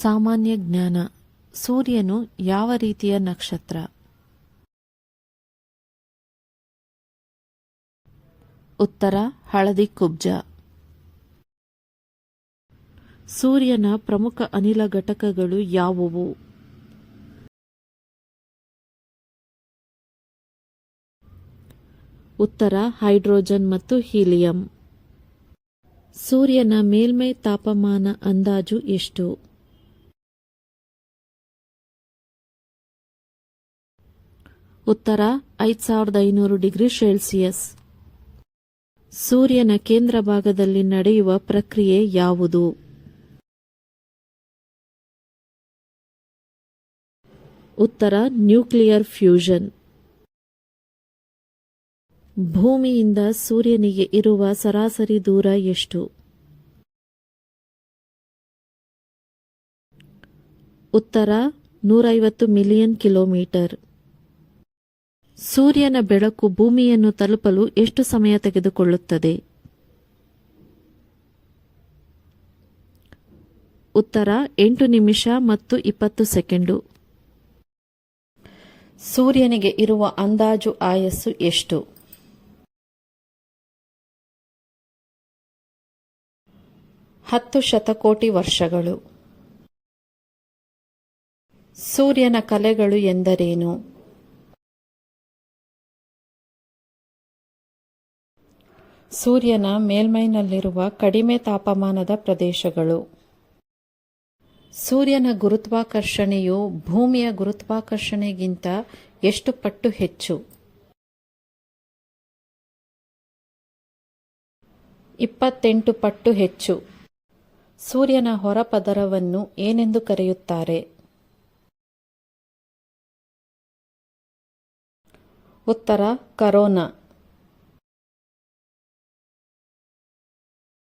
ಸಾಮಾನ್ಯ ಜ್ಞಾನ. ಸೂರ್ಯನು ಯಾವ ರೀತಿಯ ನಕ್ಷತ್ರ? ಉತ್ತರ, ಹಳದಿ ಕುಬ್ಜ. ಸೂರ್ಯನ ಪ್ರಮುಖ ಅನಿಲ ಘಟಕಗಳು ಯಾವುವು? ಉತ್ತರ, ಹೈಡ್ರೋಜನ್ ಮತ್ತು ಹೀಲಿಯಂ. ಸೂರ್ಯನ ಮೇಲ್ಮೈ ತಾಪಮಾನ ಅಂದಾಜು ಎಷ್ಟು? ಉತ್ತರ ಐದು ಸಾವಿರದ ಐನೂರು ಡಿಗ್ರಿ ಸೆಲ್ಸಿಯಸ್. ಸೂರ್ಯನ ಕೇಂದ್ರ ಭಾಗದಲ್ಲಿ ನಡೆಯುವ ಪ್ರಕ್ರಿಯೆ ಯಾವುದು? ಉತ್ತರ, ನ್ಯೂಕ್ಲಿಯರ್ ಫ್ಯೂಷನ್. ಭೂಮಿಯಿಂದ ಸೂರ್ಯನಿಗೆ ಇರುವ ಸರಾಸರಿ ದೂರ ಎಷ್ಟು? ಉತ್ತರ, ನೂರೈವತ್ತು ಮಿಲಿಯನ್ ಕಿಲೋಮೀಟರ್. ಸೂರ್ಯನ ಬೆಳಕು ಭೂಮಿಯನ್ನು ತಲುಪಲು ಎಷ್ಟು ಸಮಯ ತೆಗೆದುಕೊಳ್ಳುತ್ತದೆ? ಉತ್ತರ, ಎಂಟು ನಿಮಿಷ ಮತ್ತು ಇಪ್ಪತ್ತು ಸೆಕೆಂಡು. ಸೂರ್ಯನಿಗೆ ಇರುವ ಅಂದಾಜು ಆಯಸ್ಸು ಎಷ್ಟು? ಹತ್ತು ಶತಕೋಟಿ ವರ್ಷಗಳು. ಸೂರ್ಯನ ಕಲೆಗಳು ಎಂದರೇನು? ಸೂರ್ಯನ ಮೇಲ್ಮೈನಲ್ಲಿರುವ ಕಡಿಮೆ ತಾಪಮಾನದ ಪ್ರದೇಶಗಳು. ಸೂರ್ಯನ ಗುರುತ್ವಾಕರ್ಷಣೆಯು ಭೂಮಿಯ ಗುರುತ್ವಾಕರ್ಷಣೆಗಿಂತ ಎಷ್ಟು ಪಟ್ಟು ಹೆಚ್ಚು? ಇಪ್ಪತ್ತೆಂಟು ಪಟ್ಟು ಹೆಚ್ಚು. ಸೂರ್ಯನ ಹೊರಪದರವನ್ನು ಏನೆಂದು ಕರೆಯುತ್ತಾರೆ? ಉತ್ತರ, ಕರೋನಾ.